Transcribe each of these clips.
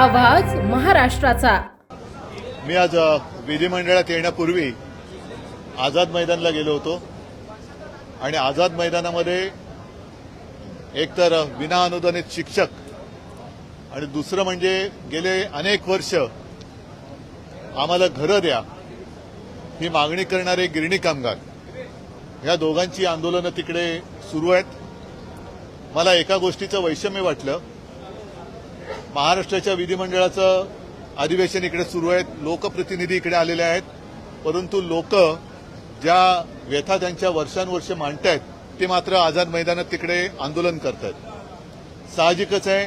महाराष्ट्राचा. मी आज विधिमंडळात येण्यापूर्वी आझाद मैदानला गेलो होतो. आणि आझाद मैदानामध्ये एकतर विना अनुदानित शिक्षक आणि दुसरं म्हणजे गेले अनेक वर्ष आम्हाला घरं द्या ही मागणी करणारे गिरणी कामगार. या दोघांची आंदोलनं तिकडे सुरू आहेत. मला एका गोष्टीचं वैषम्य वाटलं. महाराष्ट्राच्या विधिमंडळाचं अधिवेशन इकडे सुरू आहे लोकप्रतिनिधी इकडे आलेले आहेत. परंतु लोक ज्या व्यथा त्यांच्या वर्षानुवर्ष मांडतायत ते मात्र आझाद मैदानात तिकडे आंदोलन करतायत. साहजिकच आहे.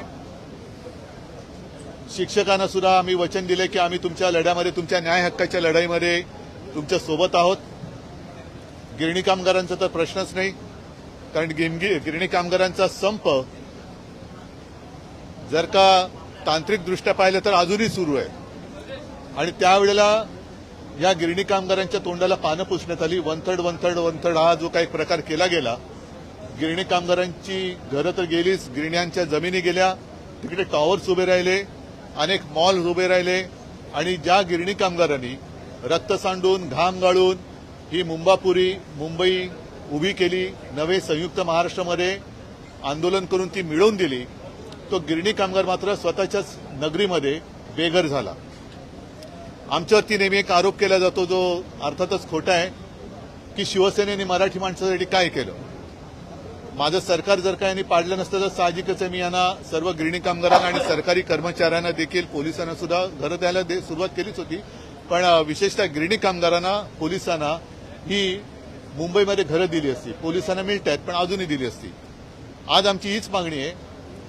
शिक्षकांना सुद्धा आम्ही वचन दिले की आम्ही तुमच्या लढ्यामध्ये तुमच्या न्याय हक्काच्या लढाईमध्ये तुमच्यासोबत आहोत. गिरणी कामगारांचा तर प्रश्नच नाही. कारण गिरणी कामगारांचा संप जर का तांत्रिकदृष्ट्या पाहिलं तर अजूनही सुरू आहे. आणि त्यावेळेला या गिरणी कामगारांच्या तोंडाला पानं पुसण्यात आली. One third one third one third हा जो काही प्रकार केला गेला गिरणी कामगारांची घरं तर गेलीच गिरण्यांच्या जमिनी गेल्या तिकडे टॉवर्स उभे राहिले अनेक मॉल्स उभे राहिले आणि ज्या गिरणी कामगारांनी रक्त सांडून घाम गाळून ही मुंबापुरी मुंबई उभी केली नवे संयुक्त महाराष्ट्रामध्ये आंदोलन करून ती मिळवून दिली तो गिरणी कामगार मात्र स्वतःच्याच नगरीमध्ये बेघर झाला. आमच्यावरती नेहमी एक आरोप केला जातो जो अर्थातच खोटा आहे की शिवसेनेने मराठी माणसासाठी काय केलं? माझं सरकार जर का यांनी पाडलं नसतं तर साहजिकच आहे मी यांना सर्व गिरणी कामगारांना आणि सरकारी कर्मचाऱ्यांना देखील पोलिसांना सुद्धा घरं द्यायला दे- सुरुवात केलीच होती. पण विशेषतः गिरणी कामगारांना पोलिसांना ही मुंबईमध्ये घरं दिली असती. पोलिसांना मिळत आहेत पण अजूनही दिली असती. आज आमची हीच मागणी आहे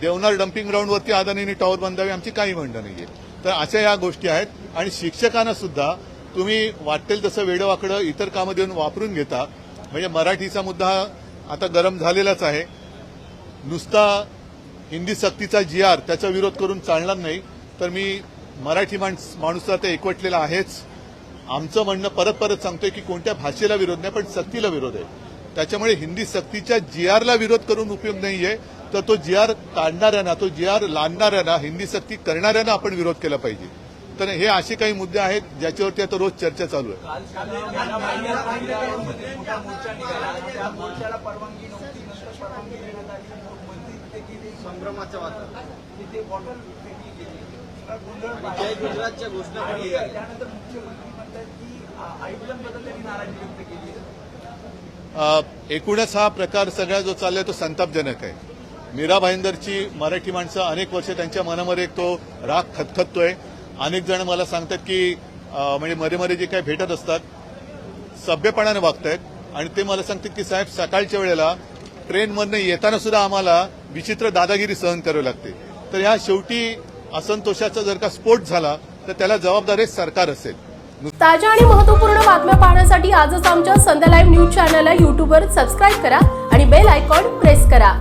देवनार डम्पिंग ग्राउंडवरती अदानींनी टॉवर बांधावे आमची काही म्हणणं नाहीये. तर अशा या गोष्टी आहेत आणि शिक्षकांना सुद्धा तुम्ही वाटेल तसं वेडवाकडं इतर कामं देऊन वापरून घेता. म्हणजे मराठीचा मुद्दा आता गरम झालेलाच आहे. नुसता हिंदी सक्तीचा जी आर त्याचा विरोध करून चालणार नाही. तर मी मराठी माणस माणूस तर एकवटलेला आहेच. आमचं म्हणणं परत परत सांगतोय की कोणत्या भाषेला विरोध नाही पण सक्तीला विरोध आहे. त्याच्यामुळे हिंदी सक्तीच्या जी आरला विरोध करून उपयोग नाहीये. तर तो जी आर काढणाऱ्यांना तो जी आर लादणाऱ्यांना हिंदी सक्ती करणाऱ्यांना आपण विरोध केला पाहिजे. तर हे असे काही मुद्दे आहेत ज्याच्यावरती आता रोज चर्चा चालू आहे. एकूणच हा प्रकार सगळा जो चाललाय तो संतापजनक आहे. मीरा भाईंदरची मराठी माणसं अनेक वर्ष त्यांच्या मनामध्ये एक तो राग खतखततोय. अनेक जण मला सांगतात की म्हणजे मध्ये मध्ये जे काही भेटत असतात सभ्यपणाने वागतायत. आणि ते मला सांगतात की साहेब सकाळच्या वेळेला ट्रेनमधनं येताना सुद्धा आम्हाला विचित्र दादागिरी सहन करावी लागते. तर ह्या शेवटी असंतोषाचा जर का स्फोट झाला तर त्याला जबाबदार हे सरकार असेल. ताज्या आणि महत्त्वपूर्ण बातम्या पाहण्यासाठी आजच आमच्या संध्या लाईव्ह न्यूज चॅनलला युट्यूबवर सबस्क्राईब करा आणि बेल आयकॉन प्रेस करा.